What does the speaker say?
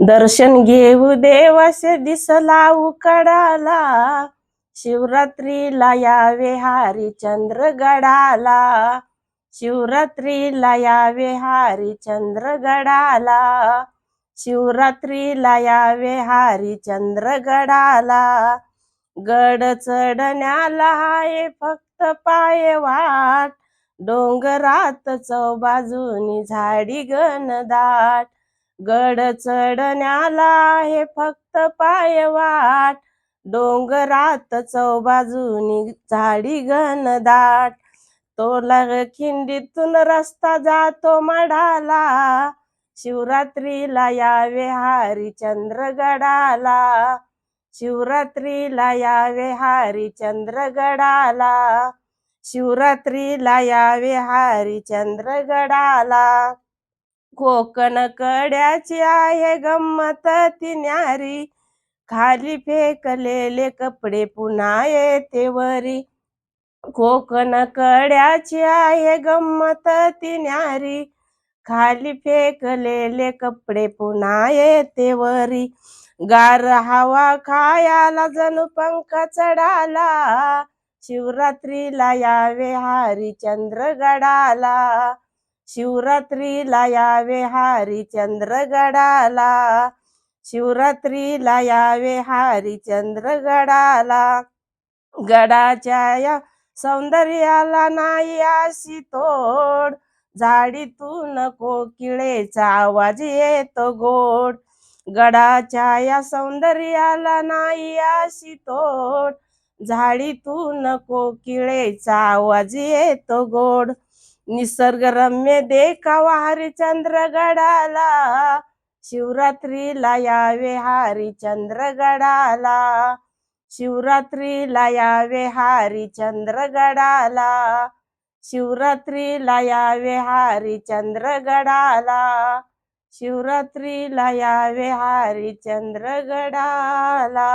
दर्शन घेऊ देवासे दिसला उकडाला. शिवरात्रीला यावे हारी गडाला शिवरात्रीला यावे हारी गडाला शिवरात्रीला यावे हारी गडाला गड चढण्याला आहे फक्त पाय वाट. डोंगरात चौबाजूनी झाडी घनदाट गड चढण्याला आहे फक्त पाय वाट डोंगरात चौबाजूनी झाडी घनदाट. तोला खिंडीतून रस्ता जातो मढाला. शिवरात्रीला यावे हारी चंद्रगडाला. शिवरात्रीला यावे हारी चंद्रगडाला. शिवरात्रीला यावे हारी चंद्रगडाला. कोकण कड्याची आहे गंमत ती न्यारी. खाली फेकलेले कपडे पुन्हा येते वरी. कोकण कड्याची आहे गंमत ती न्यारी. खाली फेकलेले कपडे पुन्हा येते वरी. गार हवा खायाला जणू पंख चढाला. शिवरात्रीला यावे चंद्र गडाला शिवरात्रीला यावे हारी गडाला शिवरात्रीला यावे हारी चंद्रगडाला गडाच्या या सौंदर्याला नाही अशी तोड. झाडीतून कोकिळेचा आवाज येतो गोड. गडाच्या या सौंदर्याला नाही अशी तोड. झाडीतून कोकिळेचा आवाज येतो गोड. निसर्गरम्य देखावा हरिचंद्र गडाला शिवरात्रीला यावे हरिचंद्र गडाला शिवरात्रीला यावे हरिचंद्र गडाला शिवरात्रीला यावे हरिचंद्र गडाला शिवरात्रीला यावे हरिचंद्र गडाला